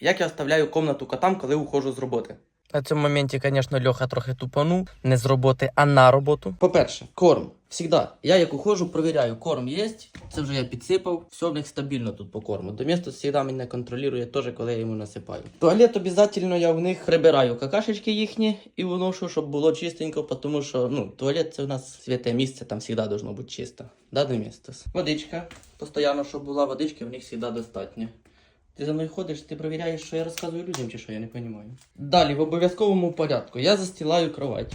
як я оставляю комнату котам, коли уходжу з роботи. На цьому моменті, звісно, Льоха трохи тупанув. Не з роботи, а на роботу. По-перше, корм. Всегда. Я як ухожу, провіряю, корм є. Це вже я підсипав. Все в них стабільно тут по корму. Домісто завжди мене контролює теж, коли я йому насипаю. Туалет обов'язково я в них прибираю какашечки їхні і виношу, щоб було чистенько, тому що ну, туалет це у нас святе місце, там завжди должно бути чисто. Да, Домістос? Водичка. Постоянно, щоб була водичка, в них завжди достатньо. Ти за мною ходиш, ти перевіряєш, що я розказую людям, чи що я не розумію. Далі, в обов'язковому порядку, я застилаю кровать.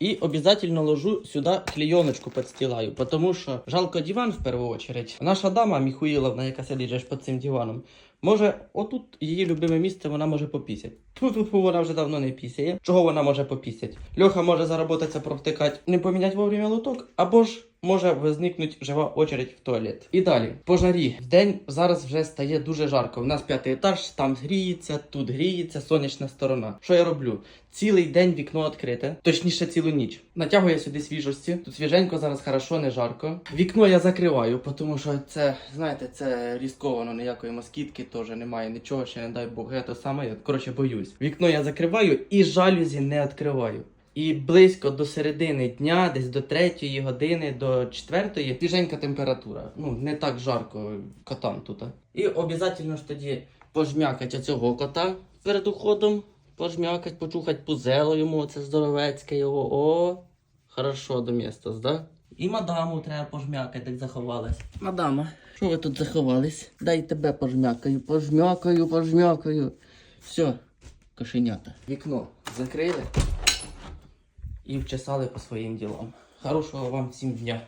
І обязательно ложу сюди клейоночку підстилаю, тому що жалко диван в першу очередь. Наша дама Міхуїловна, яка сидить же під цим диваном, може, отут її любиме місце вона може попісять. Тут вона вже давно не пісяє. Чого вона може попісять? Льоха може заработатися провтикати, не поміняти вовремя лоток, або ж може возникнути жива очередь в туалет. І далі, по жарі. День зараз вже стає дуже жарко. У нас п'ятий етаж, там гріється, тут гріється, сонячна сторона. Що я роблю? Цілий день вікно відкрите, точніше цілу ніч. Натягую я сюди свіжості. Тут свіженько зараз хорошо, не жарко. Вікно я закриваю, тому що це, знаєте, це різковано, ніякої москітки теж немає, нічого ще не дай Бог. Я то саме, я коротше боюсь. Вікно я закриваю і жалюзі не відкриваю. І близько до середини дня, десь до третьої години, до четвертої, свіженька температура. Ну, не так жарко котам тут. І обов'язково ж тоді пожмякать оцього кота перед уходом. Пожмякать, почухать пузело йому, це здоровецьке його. О, хорошо до міста, да? І мадаму треба пожмякати, як заховалась. Мадама, що ви тут заховались? Дай тебе пожмякаю, пожмякаю, пожмякаю. Все, кошенята. Вікно закрили і вчесали по своїм ділам. Хорошого вам всім дня.